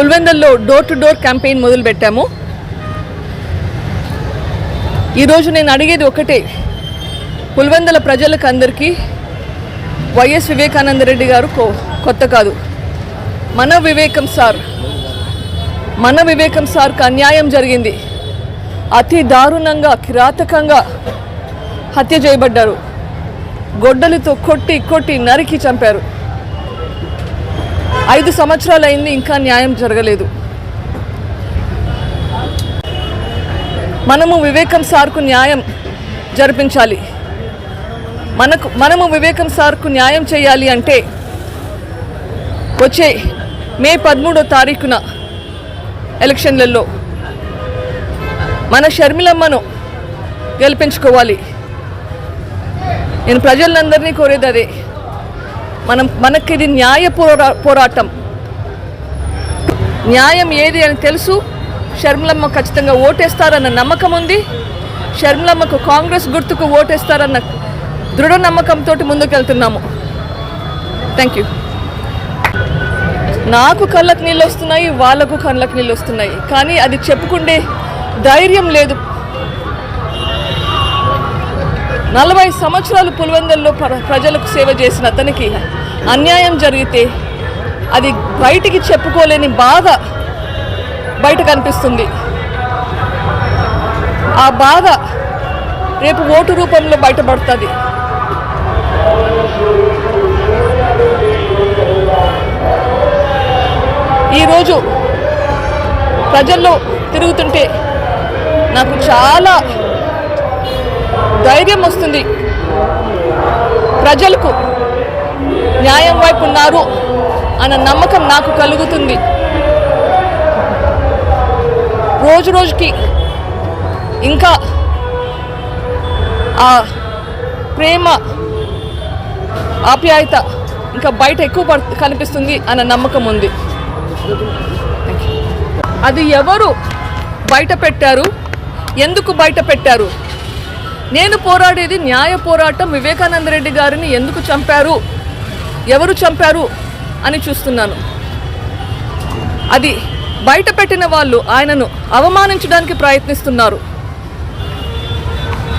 పుల్వెందల్లో door to door campaign మొదలుపెట్టాము. ఈరోజు నేను అడిగేది ఒకటే పుల్వెందల ప్రజలకు అందరికీ వైఎస్ వివేకానంద రెడ్డి గారు కొ- కొత్త కాదు. మన వివేకం సార్ మన వివేకం సార్కి అన్యాయం జరిగింది. అతి దారుణంగా కిరాతకంగా హత్య చేయబడ్డారు. గొడ్డలితో కొట్టి కొట్టి నరికి చంపారు. ఐదు సంవత్సరాలు అయింది ఇంకా న్యాయం జరగలేదు. మనము వివేకం సార్కు న్యాయం జరిపించాలి. మనకు మనము వివేకం సార్కు న్యాయం చేయాలి అంటే వచ్చే మే పదమూడో తారీఖున ఎలక్షన్లలో మన షర్మిలమ్మను గెలిపించుకోవాలి. నేను ప్రజలందరినీ కోరేది అదే. మనం మనకి ఇది న్యాయ పోరా పోరాటం. న్యాయం ఏది అని తెలుసు. షర్మిలమ్మ ఖచ్చితంగా ఓటేస్తారన్న నమ్మకం ఉంది. షర్మిలమ్మకు కాంగ్రెస్ గుర్తుకు ఓటేస్తారన్న దృఢ నమ్మకంతో ముందుకెళ్తున్నాము. థ్యాంక్ యూ నాకు కళ్ళకు నీళ్ళు వస్తున్నాయి వాళ్ళకు కళ్ళకు నీళ్ళు వస్తున్నాయి కానీ అది చెప్పుకుండే ధైర్యం లేదు. నలభై సంవత్సరాలు పులివెందల్లో ప్ర- ప్రజలకు సేవ చేసిన అతనికి అన్యాయం జరిగితే అది బయటికి చెప్పుకోలేని బాధ బయట కనిపిస్తుంది. ఆ బాధ రేపు ఓటు రూపంలో బయటపడుతుంది. ఈరోజు ప్రజల్లో తిరుగుతుంటే నాకు చాలా ధైర్యం వస్తుంది. ప్రజలకు న్యాయం వైపు ఉన్నారు అన్న నమ్మకం నాకు కలుగుతుంది. రోజు రోజుకి ఇంకా ఆ ప్రేమ ఆప్యాయత ఇంకా బయట ఎక్కువ కనిపిస్తుంది అన్న నమ్మకం ఉంది. అది ఎవరు బయట పెట్టారు? ఎందుకు బయట పెట్టారు? నేను పోరాడేది న్యాయ పోరాటం వివేకానంద రెడ్డి గారిని ఎందుకు చంపారు? ఎవరు చంపారు అని చూస్తున్నాను. అది బయట పెట్టిన వాళ్ళు ఆయనను అవమానించడానికి ప్రయత్నిస్తున్నారు.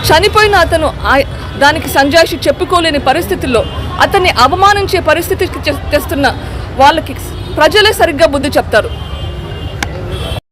చనిపోయిన అతను దానికి సంజాయిషి చెప్పుకోలేని పరిస్థితుల్లో అతన్ని అవమానించే పరిస్థితికి తెస్తున్న వాళ్ళకి ప్రజలే సరిగ్గా బుద్ధి చెప్తారు.